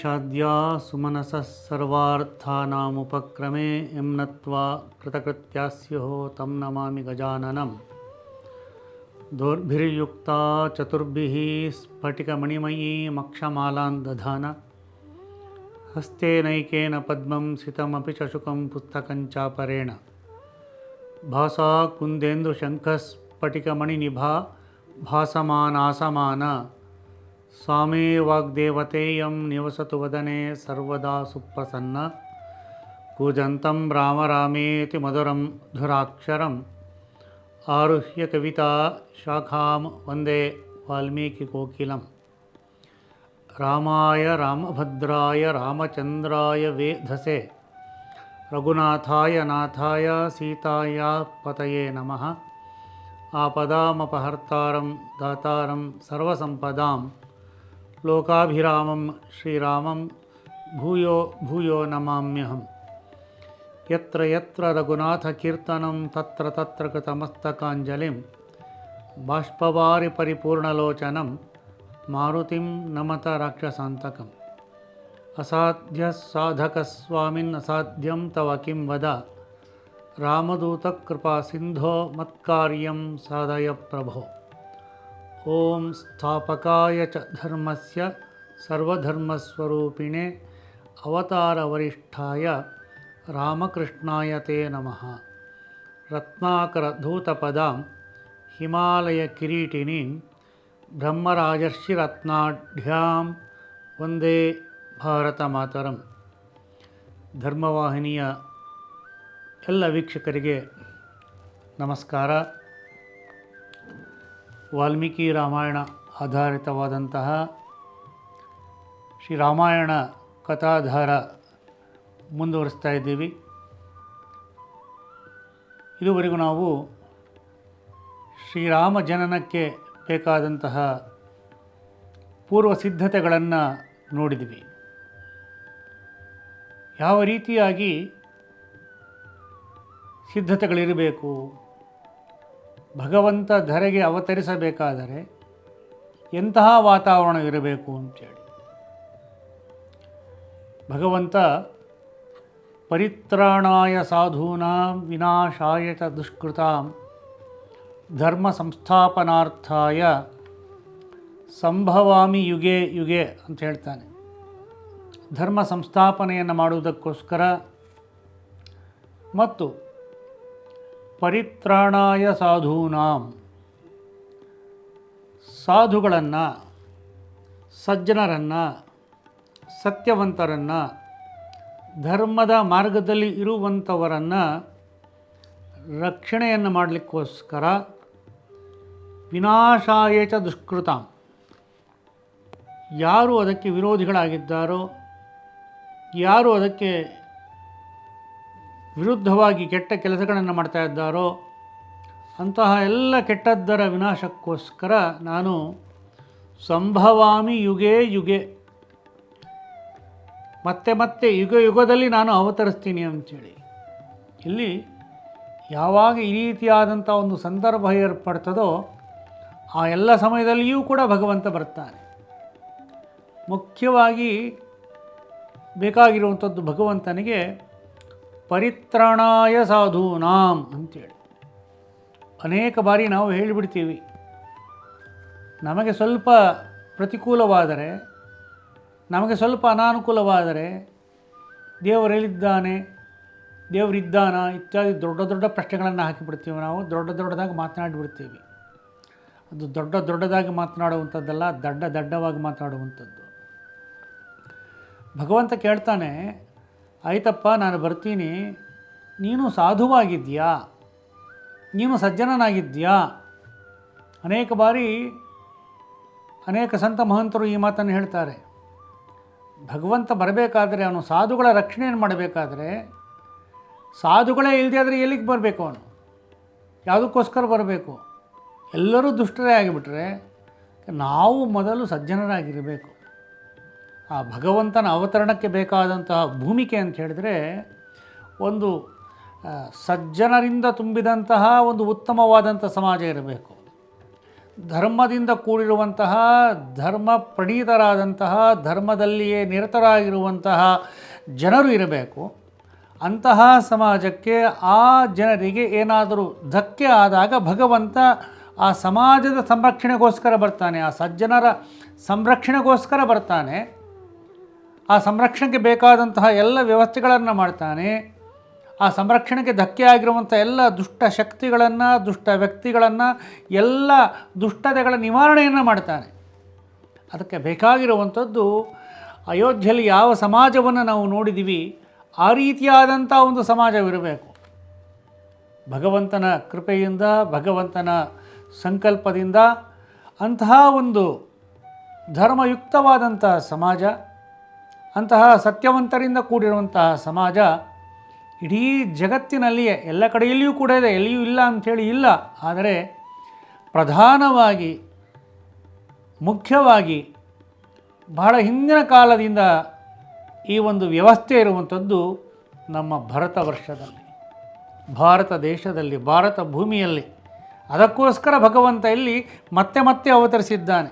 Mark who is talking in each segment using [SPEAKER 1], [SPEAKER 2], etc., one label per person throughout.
[SPEAKER 1] वागीशाद्या सुमनसः सर्वार्थानामुपक्रमे यं नत्वा कृतकृत्यास्युः तं नमामि गजाननं दोर्भिर्युक्ता चतुर्भिः स्फटिकमणिमयी मक्षमालान् दधान। हस्तेनैकेन पद्मं सितमपि चषुकं पुस्तकञ्चापरेण भासा कुन्देन्दुशङ्खस्फटिकमणिनिभा भासमानासमान। स्वामी वाग्देवतेयं निवसतु वदने सर्वदा सुप्रसन्न। कूजन्तं राम रामेति मधुरं धुराक्षरम्। आरुह्य कविता शाखां वन्दे वाल्मीकिकोकिलम् रामाय रामभद्राय रामचन्द्राय वेधसे रघुनाथाय नाथाय सीताया पतये नमः। आपदामपहर्तारं दातारं सर्वसम्पदां लोकाभिरामं श्रीरामं भूयो भूयो नमाम्यहम्। यत्र यत्र रघुनाथकीर्तनं, तत्र तत्र कृतमस्तकाञ्जलिं बाष्पवारि परिपूर्णलोचनं मारुतिं नमत राक्षसान्तकम् असाध्यः असाध्यं तव किं वद? रामदूतकृपासिन्धो मत्कार्यं साधय प्रभो ಓಂ ಸ್ಥಾಪಕಾಯ ಚ ಧರ್ಮಸ್ಯ ಸರ್ವಧರ್ಮಸ್ವರೂಪಿಣೆ ಅವತಾರವರಿಷ್ಠಾಯ ರಾಮಕೃಷ್ಣಾಯ ತೇ ನಮಃ. ರತ್ನಾಕರಧೂತಪದಾಂ ಹಿಮಾಲಯಕಿರೀಟಿನೀಂ ಬ್ರಹ್ಮರಾಜರ್ಷಿರತ್ನಾಢ್ಯಾಂ ವಂದೇ ಭಾರತ ಮಾತರಂ ಧರ್ಮವಾಹಿನಿಯ ಎಲ್ಲ ವೀಕ್ಷಕರಿಗೆ ನಮಸ್ಕಾರ. ವಾಲ್ಮೀಕಿ ರಾಮಾಯಣ ಆಧಾರಿತವಾದಂತಹ ಶ್ರೀ ರಾಮಾಯಣ ಕಥಾಧಾರ ಮುಂದುವರಿಸ್ತಾ ಇದ್ದೀವಿ. ಇದುವರೆಗೂ ನಾವು ಶ್ರೀರಾಮ ಜನನಕ್ಕೆ ಬೇಕಾದಂತಹ ಪೂರ್ವ ಸಿದ್ಧತೆಗಳನ್ನು ನೋಡಿದ್ವಿ ಯಾವ ರೀತಿಯಾಗಿ ಸಿದ್ಧತೆಗಳಿರಬೇಕು? ಭಗವಂತ ಧರೆಗೆ ಅವತರಿಸಬೇಕಾದರೆ ಎಂತಹ ವಾತಾವರಣ ಇರಬೇಕು ಅಂತೇಳಿ. ಭಗವಂತ ಪರಿತ್ರಾಣಾಯ ಸಾಧೂನಾಂ ಚ ದುಷ್ಕೃತಾಂ ಧರ್ಮ ಸಂಸ್ಥಾಪನಾರ್ಥಾಯ ಸಂಭವಾಮಿ ಯುಗೆ ಯುಗೆ ಅಂತ ಹೇಳ್ತಾನೆ. ಧರ್ಮ ಸಂಸ್ಥಾಪನೆಯನ್ನು ಮಾಡುವುದಕ್ಕೋಸ್ಕರ ಮತ್ತು ಪರಿತ್ರಾಣಾಯ ಸಾಧೂನಾಂ. ಸಾಧುಗಳನ್ನು, ಸಜ್ಜನರನ್ನು, ಸತ್ಯವಂತರನ್ನು, ಧರ್ಮದ ಮಾರ್ಗದಲ್ಲಿ ಇರುವಂಥವರನ್ನು ರಕ್ಷಣೆಯನ್ನು ಮಾಡಲಿಕ್ಕೋಸ್ಕರ ವಿನಾಶಾಯಚ ದುಷ್ಕೃತ. ಯಾರು ಅದಕ್ಕೆ ವಿರೋಧಿಗಳಾಗಿದ್ದಾರೋ, ಯಾರು ಅದಕ್ಕೆ ವಿರುದ್ಧವಾಗಿ ಕೆಟ್ಟ ಕೆಲಸಗಳನ್ನು ಮಾಡ್ತಾ ಇದ್ದಾರೋ ಅಂತಹ ಎಲ್ಲ ಕೆಟ್ಟದ್ದರ ವಿನಾಶಕ್ಕೋಸ್ಕರ ನಾನು ಸಂಭವಾಮಿ ಯುಗೇ ಯುಗೆ, ಮತ್ತೆ ಮತ್ತೆ ಯುಗ ಯುಗದಲ್ಲಿ ನಾನು ಅವತರಿಸ್ತೀನಿ ಅಂಥೇಳಿ ಇಲ್ಲಿ ಯಾವಾಗ ಈ ರೀತಿಯಾದಂಥ ಒಂದು ಸಂದರ್ಭ ಏರ್ಪಡ್ತದೋ ಆ ಎಲ್ಲ ಸಮಯದಲ್ಲಿಯೂ ಕೂಡ ಭಗವಂತ ಬರ್ತಾನೆ. ಮುಖ್ಯವಾಗಿ ಬೇಕಾಗಿರುವಂಥದ್ದು ಭಗವಂತನಿಗೆ ಪರಿತ್ರಾಣಾಯ ಸಾಧೂನಾಂ ಅಂತೇಳಿ. ಅನೇಕ ಬಾರಿ ನಾವು ಹೇಳಿಬಿಡ್ತೀವಿ. ನಮಗೆ ಸ್ವಲ್ಪ ಪ್ರತಿಕೂಲವಾದರೆ, ನಮಗೆ ಸ್ವಲ್ಪ ಅನಾನುಕೂಲವಾದರೆ ದೇವರೆಲ್ಲಿದ್ದಾನೆ ದೇವರಿದ್ದಾನ ಇತ್ಯಾದಿ ದೊಡ್ಡ ದೊಡ್ಡ ಪ್ರಶ್ನೆಗಳನ್ನು ಹಾಕಿಬಿಡ್ತೀವಿ ನಾವು, ದೊಡ್ಡ ದೊಡ್ಡದಾಗಿ ಮಾತನಾಡಿಬಿಡ್ತೀವಿ. ಅದು ದೊಡ್ಡ ದೊಡ್ಡದಾಗಿ ಮಾತನಾಡುವಂಥದ್ದಲ್ಲ, ದಡ್ಡ ದಡ್ಡವಾಗಿ ಮಾತನಾಡುವಂಥದ್ದು. ಭಗವಂತ ಕೇಳ್ತಾನೆ ಆಯ್ತಪ್ಪ, ನಾನು ಬರ್ತೀನಿ. ನೀನು ಸಾಧುವಾಗಿದ್ಯಾ ನೀನು ಸಜ್ಜನನಾಗಿದ್ಯಾ ಅನೇಕ ಬಾರಿ ಅನೇಕ ಸಂತ ಮಹಂತರು ಈ ಮಾತನ್ನು ಹೇಳ್ತಾರೆ. ಭಗವಂತ ಬರಬೇಕಾದ್ರೆ ಅವನು ಸಾಧುಗಳ ರಕ್ಷಣೆಯನ್ನು ಮಾಡಬೇಕಾದ್ರೆ ಸಾಧುಗಳೇ ಇಲ್ಲದೆ ಆದರೆ ಎಲ್ಲಿಗೆ ಬರಬೇಕು ಅವನು? ಯಾವುದಕ್ಕೋಸ್ಕರ ಬರಬೇಕು? ಎಲ್ಲರೂ ದುಷ್ಟರೇ ಆಗಿಬಿಟ್ರೆ ನಾವು ಮೊದಲು ಸಜ್ಜನರಾಗಿರಬೇಕು. ಆ ಭಗವಂತನ ಅವತರಣಕ್ಕೆ ಬೇಕಾದಂತಹ ಭೂಮಿಕೆ ಅಂತ ಹೇಳಿದರೆ ಒಂದು ಸಜ್ಜನರಿಂದ ತುಂಬಿದಂತಹ ಒಂದು ಉತ್ತಮವಾದಂಥ ಸಮಾಜ ಇರಬೇಕು. ಧರ್ಮದಿಂದ ಕೂಡಿರುವಂತಹ, ಧರ್ಮ ಪ್ರಣೀತರಾದಂತಹ, ಧರ್ಮದಲ್ಲಿಯೇ ನಿರತರಾಗಿರುವಂತಹ ಜನರು ಇರಬೇಕು. ಅಂತಹ ಸಮಾಜಕ್ಕೆ ಆ ಜನರಿಗೆ ಏನಾದರೂ ಧಕ್ಕೆ ಆದಾಗ ಭಗವಂತ ಆ ಸಮಾಜದ ಸಂರಕ್ಷಣೆಗೋಸ್ಕರ ಬರ್ತಾನೆ, ಆ ಸಜ್ಜನರ ಸಂರಕ್ಷಣೆಗೋಸ್ಕರ ಬರ್ತಾನೆ. ಆ ಸಂರಕ್ಷಣೆಗೆ ಬೇಕಾದಂತಹ ಎಲ್ಲ ವ್ಯವಸ್ಥೆಗಳನ್ನು ಮಾಡ್ತಾನೆ. ಆ ಸಂರಕ್ಷಣೆಗೆ ಧಕ್ಕೆ ಆಗಿರುವಂಥ ಎಲ್ಲ ದುಷ್ಟ ಶಕ್ತಿಗಳನ್ನು, ದುಷ್ಟ ವ್ಯಕ್ತಿಗಳನ್ನು, ಎಲ್ಲ ದುಷ್ಟತೆಗಳ ನಿವಾರಣೆಯನ್ನು ಮಾಡ್ತಾನೆ. ಅದಕ್ಕೆ ಬೇಕಾಗಿರುವಂಥದ್ದು ಅಯೋಧ್ಯೆಯಲ್ಲಿ ಯಾವ ಸಮಾಜವನ್ನು ನಾವು ನೋಡಿದ್ದೀವಿ ಆ ರೀತಿಯಾದಂಥ ಒಂದು ಸಮಾಜವಿರಬೇಕು. ಭಗವಂತನ ಕೃಪೆಯಿಂದ, ಭಗವಂತನ ಸಂಕಲ್ಪದಿಂದ ಅಂತಹ ಒಂದು ಧರ್ಮಯುಕ್ತವಾದಂಥ ಸಮಾಜ ಅಂತಹ ಸತ್ಯವಂತರಿಂದ ಕೂಡಿರುವಂತಹ ಸಮಾಜ ಇಡೀ ಜಗತ್ತಿನಲ್ಲಿಯೇ ಎಲ್ಲ ಕಡೆಯಲ್ಲಿಯೂ ಕೂಡ ಇದೆ, ಎಲ್ಲಿಯೂ ಇಲ್ಲ ಅಂಥೇಳಿ ಇಲ್ಲ. ಆದರೆ ಪ್ರಧಾನವಾಗಿ, ಮುಖ್ಯವಾಗಿ ಬಹಳ ಹಿಂದಿನ ಕಾಲದಿಂದ ಈ ಒಂದು ವ್ಯವಸ್ಥೆ ಇರುವಂಥದ್ದು ನಮ್ಮ ಭರತ ವರ್ಷದಲ್ಲಿ, ಭಾರತ ದೇಶದಲ್ಲಿ, ಭಾರತ ಭೂಮಿಯಲ್ಲಿ. ಅದಕ್ಕೋಸ್ಕರ ಭಗವಂತ ಇಲ್ಲಿ ಮತ್ತೆ ಮತ್ತೆ ಅವತರಿಸಿದ್ದಾನೆ.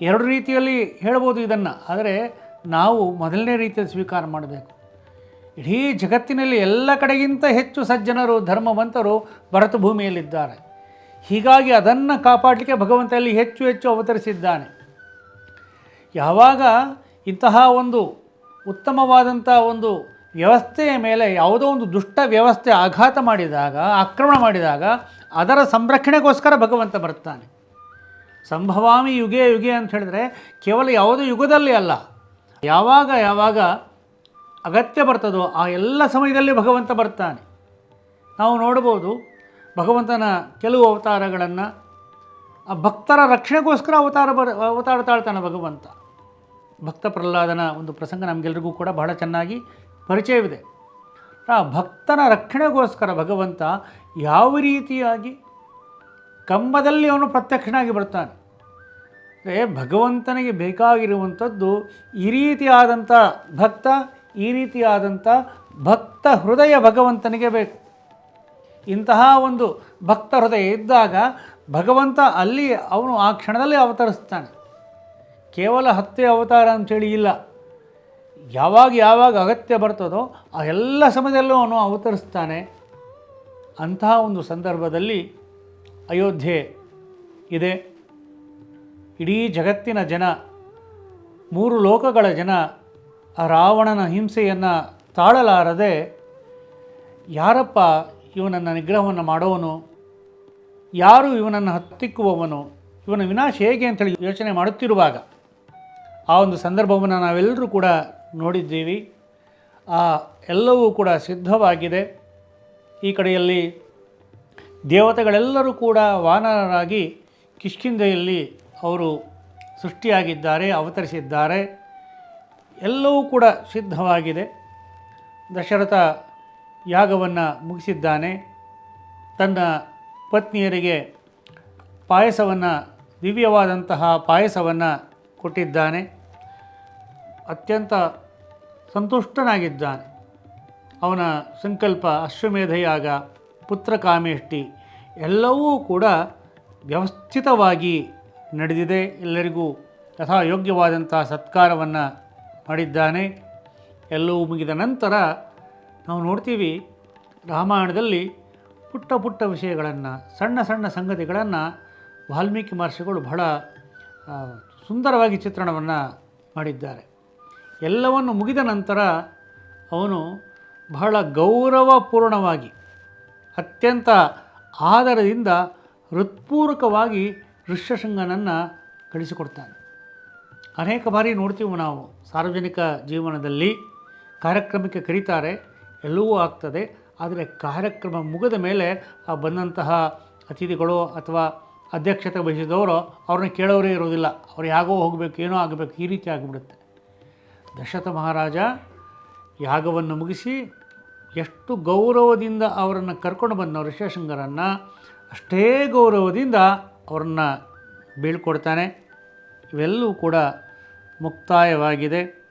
[SPEAKER 1] ಎರಡು ರೀತಿಯಲ್ಲಿ ಹೇಳ್ಬೋದು ಇದನ್ನು. ಆದರೆ ನಾವು ಮೊದಲನೇ ರೀತಿಯಲ್ಲಿ ಸ್ವೀಕಾರ ಮಾಡಬೇಕು. ಇಡೀ ಜಗತ್ತಿನಲ್ಲಿ ಎಲ್ಲ ಕಡೆಗಿಂತ ಹೆಚ್ಚು ಸಜ್ಜನರು, ಧರ್ಮವಂತರು ಭರತ ಭೂಮಿಯಲ್ಲಿದ್ದಾರೆ. ಹೀಗಾಗಿ ಅದನ್ನು ಕಾಪಾಡಲಿಕ್ಕೆ ಭಗವಂತ ಇಲ್ಲಿ ಹೆಚ್ಚು ಹೆಚ್ಚು ಅವತರಿಸಿದ್ದಾನೆ. ಯಾವಾಗ ಇಂತಹ ಒಂದು ಉತ್ತಮವಾದಂಥ ಒಂದು ವ್ಯವಸ್ಥೆಯ ಮೇಲೆ ಯಾವುದೋ ಒಂದು ದುಷ್ಟ ವ್ಯವಸ್ಥೆ ಆಘಾತ ಮಾಡಿದಾಗ, ಆಕ್ರಮಣ ಮಾಡಿದಾಗ ಅದರ ಸಂರಕ್ಷಣೆಗೋಸ್ಕರ ಭಗವಂತ ಬರ್ತಾನೆ ಸಂಭವಾಮಿ ಯುಗೆ ಯುಗೆ ಅಂತ ಹೇಳಿದ್ರೆ ಕೇವಲ ಯಾವುದೋ ಯುಗದಲ್ಲಿ ಅಲ್ಲ ಯಾವಾಗ ಯಾವಾಗ ಅಗತ್ಯ ಬರ್ತದೋ ಆ ಎಲ್ಲ ಸಮಯದಲ್ಲಿ ಭಗವಂತ ಬರ್ತಾನೆ. ನಾವು ನೋಡ್ಬೋದು ಭಗವಂತನ ಕೆಲವು ಅವತಾರಗಳನ್ನು ಆ ಭಕ್ತರ ರಕ್ಷಣೆಗೋಸ್ಕರ ಅವತಾರ ಬರ, ಅವತಾರ ತಾಳ್ತಾನೆ ಭಗವಂತ. ಭಕ್ತ ಪ್ರಹ್ಲಾದನ ಒಂದು ಪ್ರಸಂಗ ನಮಗೆಲ್ರಿಗೂ ಕೂಡ ಬಹಳ ಚೆನ್ನಾಗಿ ಪರಿಚಯವಿದೆ. ಆ ಭಕ್ತನ ರಕ್ಷಣೆಗೋಸ್ಕರ ಭಗವಂತ ಯಾವ ರೀತಿಯಾಗಿ ಕಂಬದಲ್ಲಿ ಅವನು ಪ್ರತ್ಯಕ್ಷನಾಗಿ ಬರ್ತಾನೆ. ಭಗವಂತನಿಗೆ ಬೇಕಾಗಿರುವಂಥದ್ದು ಈ ರೀತಿಯಾದಂಥ ಭಕ್ತ, ಈ ರೀತಿಯಾದಂಥ ಭಕ್ತ ಹೃದಯ ಭಗವಂತನಿಗೆ ಬೇಕು. ಇಂತಹ ಒಂದು ಭಕ್ತ ಹೃದಯ ಇದ್ದಾಗ ಭಗವಂತ ಅಲ್ಲಿ ಅವನು ಆ ಕ್ಷಣದಲ್ಲಿ ಅವತರಿಸ್ತಾನೆ. ಕೇವಲ ಹತ್ತೇ ಅವತಾರ ಅಂಥೇಳಿ ಇಲ್ಲ. ಯಾವಾಗ ಯಾವಾಗ ಅಗತ್ಯ ಬರ್ತದೋ ಆ ಎಲ್ಲ ಸಮಯದಲ್ಲೂ ಅವನು ಅವತರಿಸ್ತಾನೆ. ಅಂತಹ ಒಂದು ಸಂದರ್ಭದಲ್ಲಿ ಅಯೋಧ್ಯೆ ಇದೆ. ಇಡೀ ಜಗತ್ತಿನ ಜನ, ಮೂರು ಲೋಕಗಳ ಜನ ರಾವಣನ ಹಿಂಸೆಯನ್ನು ತಾಳಲಾರದೆ, ಯಾರಪ್ಪ ಇವನನ್ನು ನಿಗ್ರಹವನ್ನು ಮಾಡೋವನು? ಯಾರು ಇವನನ್ನು ಹತ್ತಿಕ್ಕುವವನು? ಇವನ ವಿನಾಶ ಹೇಗೆ ಅಂತೇಳಿ ಯೋಚನೆ ಮಾಡುತ್ತಿರುವಾಗ ಆ ಒಂದು ಸಂದರ್ಭವನ್ನು ನಾವೆಲ್ಲರೂ ಕೂಡ ನೋಡಿದ್ದೀವಿ. ಆ ಎಲ್ಲವೂ ಕೂಡ ಸಿದ್ಧವಾಗಿದೆ. ಈ ಕಡೆಯಲ್ಲಿ ದೇವತೆಗಳೆಲ್ಲರೂ ಕೂಡ ವಾನರರಾಗಿ ಕಿಷ್ಕಿಂಧೆಯಲ್ಲಿ ಅವರು ಸೃಷ್ಟಿಯಾಗಿದ್ದಾರೆ, ಅವತರಿಸಿದ್ದಾರೆ. ಎಲ್ಲವೂ ಕೂಡ ಸಿದ್ಧವಾಗಿದೆ. ದಶರಥ ಯಾಗವನ್ನು ಮುಗಿಸಿದ್ದಾನೆ. ತನ್ನ ಪತ್ನಿಯರಿಗೆ ಪಾಯಸವನ್ನು, ದಿವ್ಯವಾದಂತಹ ಪಾಯಸವನ್ನು ಕೊಟ್ಟಿದ್ದಾನೆ. ಅತ್ಯಂತ ಸಂತುಷ್ಟನಾಗಿದ್ದಾನೆ. ಅವನ ಸಂಕಲ್ಪ ಅಶ್ವಮೇಧ ಯಾಗ ಪುತ್ರ ಕಾಮೇಷ್ಟಿ ಎಲ್ಲವೂ ಕೂಡ ವ್ಯವಸ್ಥಿತವಾಗಿ ನಡೆದಿದೆ. ಎಲ್ಲರಿಗೂ ಯಥಾಯೋಗ್ಯವಾದಂಥ ಸತ್ಕಾರವನ್ನು ಮಾಡಿದ್ದಾನೆ. ಎಲ್ಲವೂ ಮುಗಿದ ನಂತರ ನಾವು ನೋಡ್ತೀವಿ, ರಾಮಾಯಣದಲ್ಲಿ ಪುಟ್ಟ ಪುಟ್ಟ ವಿಷಯಗಳನ್ನು, ಸಣ್ಣ ಸಣ್ಣ ಸಂಗತಿಗಳನ್ನು ವಾಲ್ಮೀಕಿ ಮಹರ್ಷಿಗಳು ಬಹಳ ಸುಂದರವಾಗಿ ಚಿತ್ರಣವನ್ನು ಮಾಡಿದ್ದಾರೆ. ಎಲ್ಲವನ್ನು ಮುಗಿದ ನಂತರ ಅವನು ಬಹಳ ಗೌರವಪೂರ್ಣವಾಗಿ, ಅತ್ಯಂತ ಆದರದಿಂದ ಹೃತ್ಪೂರ್ವಕವಾಗಿ ಋಷ್ಯಶೃಂಗನನ್ನು ಕಳಿಸಿಕೊಡ್ತಾನೆ. ಅನೇಕ ಬಾರಿ ನೋಡ್ತೀವಿ ನಾವು ಸಾರ್ವಜನಿಕ ಜೀವನದಲ್ಲಿ ಕಾರ್ಯಕ್ರಮಕ್ಕೆ ಕರೀತಾರೆ, ಎಲ್ಲವೂ ಆಗ್ತದೆ, ಆದರೆ ಕಾರ್ಯಕ್ರಮ ಮುಗಿದ ಮೇಲೆ ಆ ಬಂದಂತಹ ಅತಿಥಿಗಳು ಅಥವಾ ಅಧ್ಯಕ್ಷತೆ ವಹಿಸಿದವರು ಅವ್ರನ್ನ ಕೇಳೋರೇ ಇರೋದಿಲ್ಲ. ಅವ್ರು ಯಾಗೋ ಹೋಗಬೇಕು, ಏನೋ ಆಗಬೇಕು, ಈ ರೀತಿ ಆಗಿಬಿಡುತ್ತೆ. ದಶರಥ ಮಹಾರಾಜ ಯಾಗವನ್ನು ಮುಗಿಸಿ ಎಷ್ಟು ಗೌರವದಿಂದ ಅವರನ್ನು ಕರ್ಕೊಂಡು ಬಂದ ಋಷ್ಯಶೃಂಗರನ್ನು ಅಷ್ಟೇ ಗೌರವದಿಂದ ಅವರನ್ನು ಬೀಳ್ಕೊಡ್ತಾನೆ. ಇವೆಲ್ಲವೂ ಕೂಡ ಮುಕ್ತಾಯವಾಗಿದೆ.